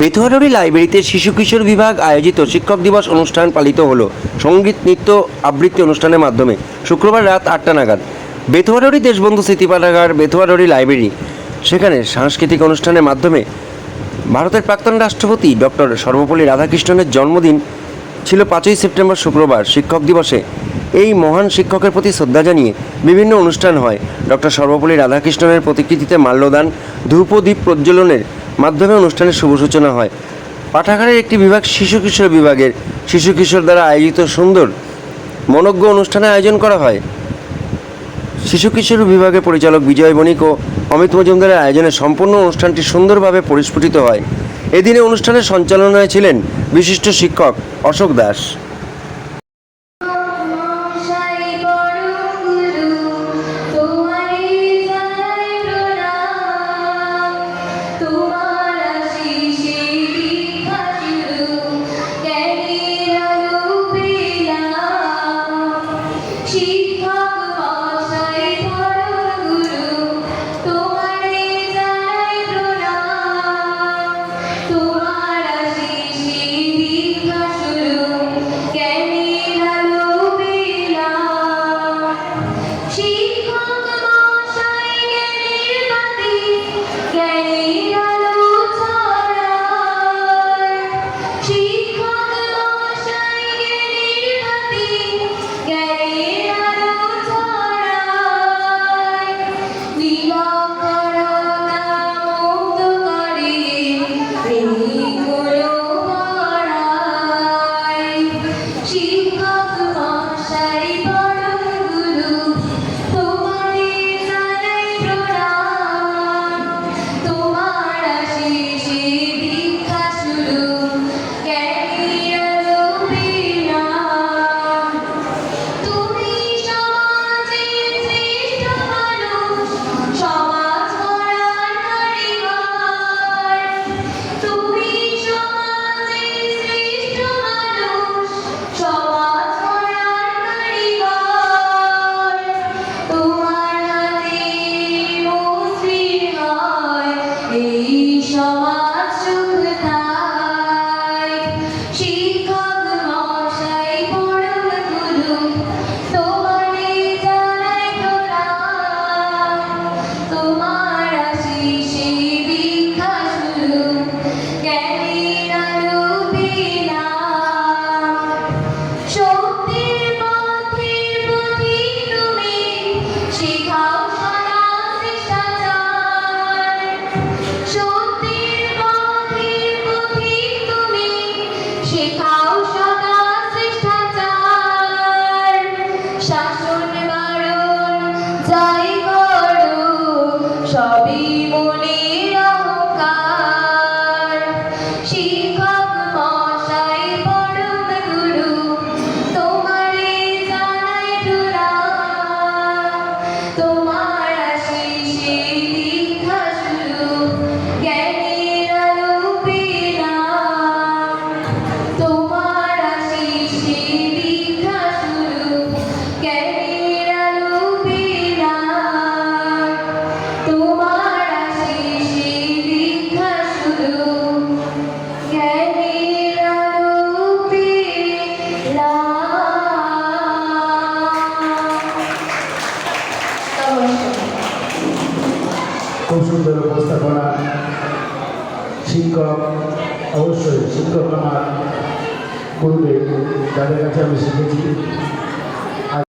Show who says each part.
Speaker 1: বেথুয়ারি লাইব্রেরিতে শিশু কিশোর বিভাগ আয়োজিত শিক্ষক দিবস অনুষ্ঠান পালিত হলো। সংগীত, নৃত্য, আবৃত্তি অনুষ্ঠানের মাধ্যমে। শুক্রবার রাত আটটা নাগাদ। বেথুয়ারি দেশবন্ধু স্মৃতি পাঠাগার বেথুয়ারি লাইব্রেরি। সেখানে সাংস্কৃতিক অনুষ্ঠানের মাধ্যমে ভারতের প্রাক্তন রাষ্ট্রপতি ডক্টর সর্বপল্লী রাধাকৃষ্ণনের জন্মদিন ছিল পাঁচই সেপ্টেম্বর শুক্রবার শিক্ষক দিবসে। এই মহান শিক্ষকের প্রতি শ্রদ্ধা জানিয়ে বিভিন্ন অনুষ্ঠান হয়। ডক্টর সর্বপল্লী রাধাকৃষ্ণনের প্রতিকৃতিতে মাল্যদান, ধূপদীপ প্রজ্বলনের মাধ্যমে অনুষ্ঠানের শুভ সূচনা হয়। পাঠাগারের একটি বিভাগ শিশু কিশোর বিভাগের। শিশু কিশোর দ্বারা আয়োজিত সুন্দর, মনজ্ঞ অনুষ্ঠানের আয়োজন করা হয়। শিশু কিশোর বিভাগের পরিচালক বিজয় বণিক ও অমিত মজুমদারের আয়োজনে সম্পূর্ণ অনুষ্ঠানটি সুন্দরভাবে পরিস্ফুটিত হয়। এদিনে অনুষ্ঠানের সঞ্চালনায় ছিলেন বিশিষ্ট শিক্ষক অশোক দাস।
Speaker 2: শিক্ষক
Speaker 3: অবশ্যই শিক্ষক আমার পূর্বে তাদের কাছে আমি শিখেছি।